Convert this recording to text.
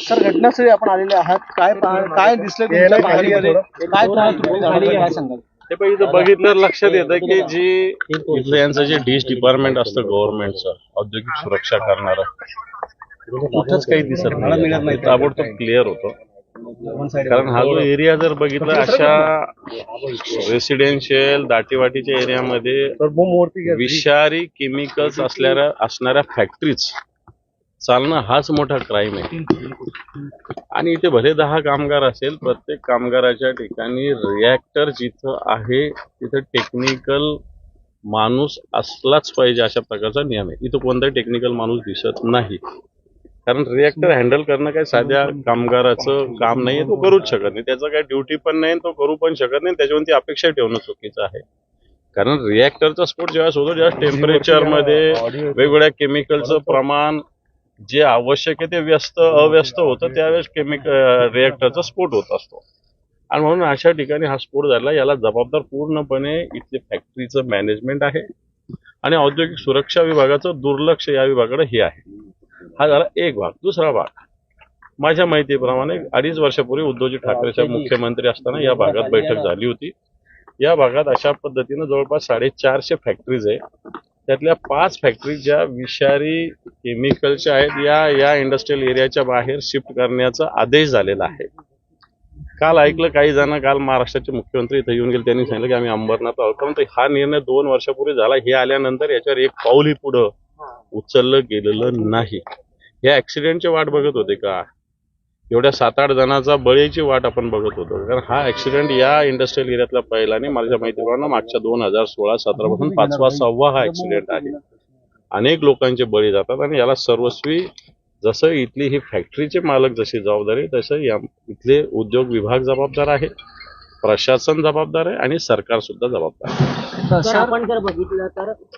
Sir घटनास्थळी आपण आलेले आहात. काय काय दिसलं काय सांगाल? ते पण इथं बघितल्यावर लक्षात येतं की जी इथलं यांचं जे डिश डिपार्टमेंट असतं गव्हर्नमेंटचं औद्योगिक सुरक्षा करणारं कुठंच काही दिसत नाही ताबडतोब क्लिअर होतं. कारण हा जो एरिया जर बघितला अशा रेसिडेन्शियल दाटीवाटीच्या एरियामध्ये विषारी केमिकल्स असणाऱ्या असणाऱ्या फॅक्टरीज चालणं हाच मोठा क्राईम आहे. आणि इथे भले दहा कामगार असेल प्रत्येक कामगाराच्या ठिकाणी रिॲक्टर जिथं आहे तिथं टेक्निकल माणूस असलाच पाहिजे अशा प्रकारचा नियम आहे. इथं कोणताही टेक्निकल माणूस दिसत नाही. कारण रिॲक्टर हँडल करणं काही साध्या कामगाराचं काम नाहीये तो करूच शकत नाही. त्याचं काही ड्युटी पण नाही तो करू पण शकत नाही त्याच्यावरती अपेक्षा ठेवणं चुकीचं आहे. कारण रिॲक्टरचा स्फोट ज्यावेळेस होतो ज्यावेळेस टेम्परेचरमध्ये वेगवेगळ्या केमिकलचं प्रमाण जे आवश्यक आहे ते व्यस्त अव्यस्त होतं त्यावेळेस केमिकल रिॲक्टरचा स्फोट होत असतो. आणि म्हणून अशा ठिकाणी हा स्फोट झाला याला जबाबदार पूर्णपणे इथले फॅक्टरीचं मॅनेजमेंट आहे. आणि औद्योगिक सुरक्षा विभागाचं दुर्लक्ष या विभागाकडे हे आहे. हा झाला एक भाग. दुसरा भाग. माझ्या माहितीप्रमाणे अडीच वर्षापूर्वी उद्धवजी ठाकरेच्या मुख्यमंत्री असताना या भागात बैठक झाली होती. या भागात अशा पद्धतीनं जवळपास साडेचारशे फॅक्टरीज आहे. त्यातल्या पाच फॅक्टरी ज्या विषारी केमिकलच्या आहेत या या इंडस्ट्रियल एरियाच्या बाहेर शिफ्ट करण्याचा आदेश झालेला आहे. काल ऐकलं काही जण काल महाराष्ट्राचे मुख्यमंत्री इथे येऊन गेले. त्यांनी सांगितलं की आम्ही अंबरनाथ आहोत. परंतु हा निर्णय दोन वर्षापूर्वी झाला. हे आल्यानंतर याच्यावर एक पाऊलही पुढं उचललं गेलेलं नाही. या ऍक्सिडेंटची वाट बघत होते का? एवढ्या सात आठ जणांचा बळीची वाट आपण बघत होतो. कारण हा ऍक्सिडेंट या इंडस्ट्रियल एरियातला पहिला आणि माझ्या माहितीप्रमाणे मागच्या दोन हजार सोळा सतरा पासून पाचवा सहावा हा ऍक्सिडेंट आहे. अनेक लोकांचे बळी जातात आणि याला सर्वस्वी जसं इथली ही फॅक्टरीचे मालक जशी जबाबदारी तसं या इथले उद्योग विभाग जबाबदार आहे प्रशासन जबाबदार आहे आणि सरकार सुद्धा जबाबदार आहे. आपण जर बघितलं तर